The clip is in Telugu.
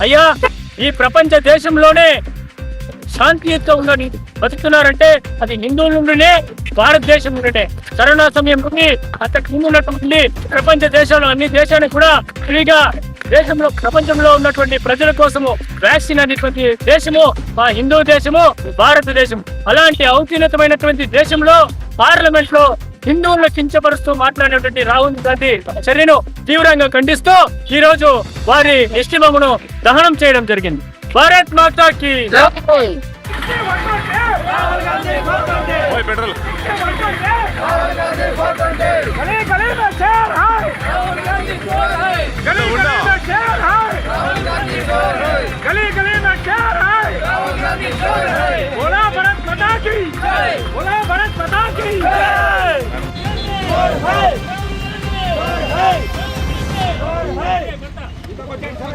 అయ్యా ఈ ప్రపంచ దేశంలోనే శాంతియుతంగా బతుకుతున్నారంటే అది హిందువుల నుండినే భారతదేశం నుండినే. కరోనా సమయం నుండి అంతకు ముందు ఉన్నటువంటి ప్రపంచ దేశాలు అన్ని దేశానికి కూడా ఫ్రీగా దేశంలో ప్రపంచంలో ఉన్నటువంటి ప్రజల కోసము వ్యాక్సిన్ అనేటువంటి దేశము మా హిందూ దేశము భారతదేశం అలాంటి ఔన్నతమైనటువంటి దేశంలో పార్లమెంట్లో హిందువులను కించపరుస్తూ మాట్లాడినటువంటి రాహుల్ గాంధీ చర్యను తీవ్రంగా ఖండిస్తూ ఈ రోజు వారి నిష్ఠిమమును దహనం చేయడం జరిగింది. భారత్ మాతాకి Hey! गली